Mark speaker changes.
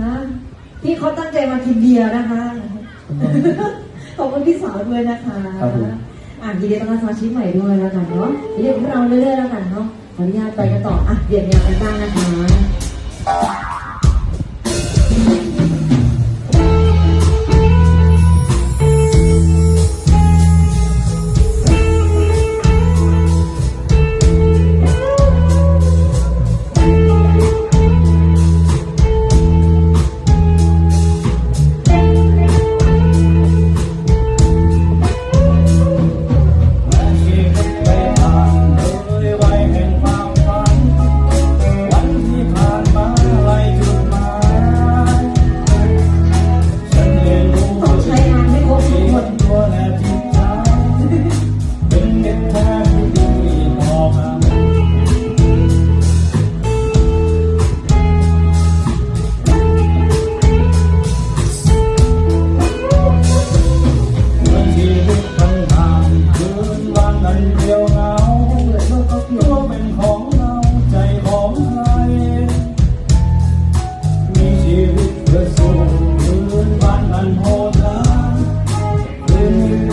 Speaker 1: นะพี่เขาตั้งใจมากินเบียร์นะคะ ขอบคุณพี่สาวด้วยนะคะ
Speaker 2: ครับผม
Speaker 1: อะยินดีต้อนรับสมาชิกใหม่ด้วยแล้วกันเนาะเดี๋ยวพวกเราเรื่อยๆแล้วกันเนาะขออนุญาตไปกันต่ออะเปลี่ยนแนวกันบ้างนะคะ you.